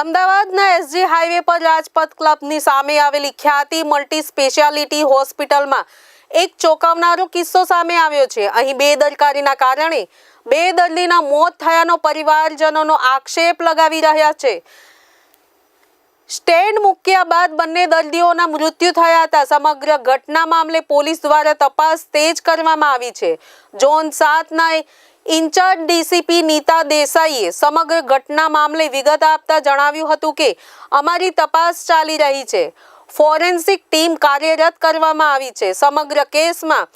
અમદાવાદના SG highway પર રાજપથ ક્લબની સામે આવેલી ખ્યાતિ મલ્ટી સ્પેશિયાલિટી હોસ્પિટલમાં એક ચોંકાવનારો કિસ્સો સામે આવ્યો છે. અહીં બેદરકારીના કારણે બે દર્દીના મોત થયાનો પરિવારજનોનો આક્ષેપ લગાવી રહ્યા છે. સ્ટેન્ડ મૂક્યા બાદ બંને દર્દીઓના મૃત્યુ થયા હતા. સમગ્ર ઘટના મામલે પોલીસ દ્વારા તપાસ તેજ કરવામાં આવી છે. ઝોન સાતના ઇન્ચાર્જ ડીસીપી નીતા દેસાઈએ સમગ્ર ઘટના મામલે વિગત આપતા જણાવ્યું હતું કે અમારી તપાસ ચાલી રહી છે. ફોરેન્સિક ટીમ કાર્યરત કરવામાં આવી છે. સમગ્ર કેસમાં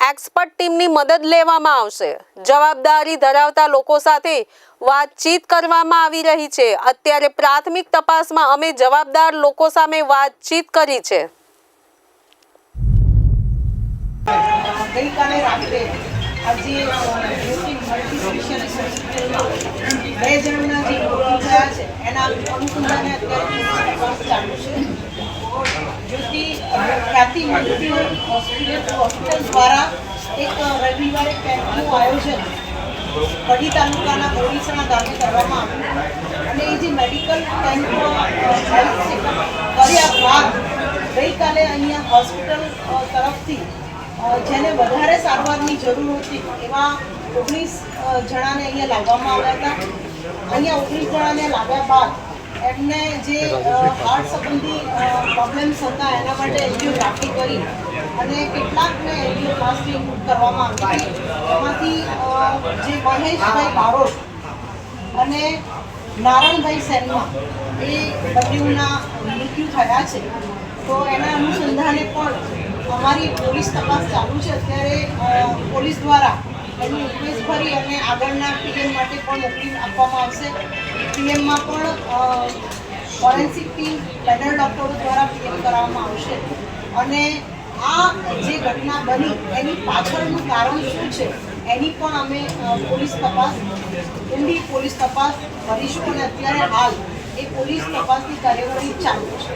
એક્સપર્ટ ટીમની મદદ લેવામાં આવશે. જવાબદારી ધરાવતા લોકો સાથે વાતચીત કરવામાં આવી રહી છે. અત્યારે પ્રાથમિક તપાસમાં અમે જવાબદાર લોકો સામે વાતચીત કરી છે. ગઈકાલે રાત્રે આજે હોસ્પિટલમાં બે જણના જે એના અનુસંધાને અત્યારે ચાલુ છે. જ્યોતિ ખ્યાતિ મલ્ટી હોસ્પિટલ હોસ્પિટલ દ્વારા એક રવિવારે કેમ્પનું આયોજન કડી તાલુકાના બોરીસણા ગામે કરવામાં આવ્યું. અને એ જે મેડિકલ કેમ્પ કર્યા બાદ ગઈકાલે અહીંયા હોસ્પિટલ તરફથી જેને વધારે સારવારની જરૂર હતી, એવા ઓગણીસ જણાને અહીંયા લાવવામાં આવ્યા હતા. અહીંયા ઓગણીસ જણાને લાવ્યા બાદ એમને જે હાર્ટ સંબંધી પ્રોબ્લેમ્સ હતા, એના માટે એન્જિયોગ્રાફી કરી અને કેટલાકને એન્જિયોપ્લાસ્ટી કરવામાં આવી એમાંથી જે મહેશભાઈ બારોટ અને નારાયણભાઈ સેનમા એ બંનેઓના મૃત્યુ થયા છે. તો એના અનુસંધાને પણ અમારી પોલીસ તપાસ ચાલુ છે. અત્યારે પોલીસ દ્વારા એની રિક્વેસ્ટ ફરી અને આગળના પીએમ માટે પણ મોકલી આપવામાં આવશે. પીએમમાં પણ ફોરેન્સિક ટીમ પેનલ ડૉક્ટરો દ્વારા પીએમ કરાવવામાં આવશે. અને આ જે ઘટના બની, એની પાછળનું કારણ શું છે, એની પણ અમે પોલીસ તપાસ ઊંડી પોલીસ તપાસ કરીશું. અને અત્યારે હાલ એ પોલીસ તપાસની કાર્યવાહી ચાલુ છે.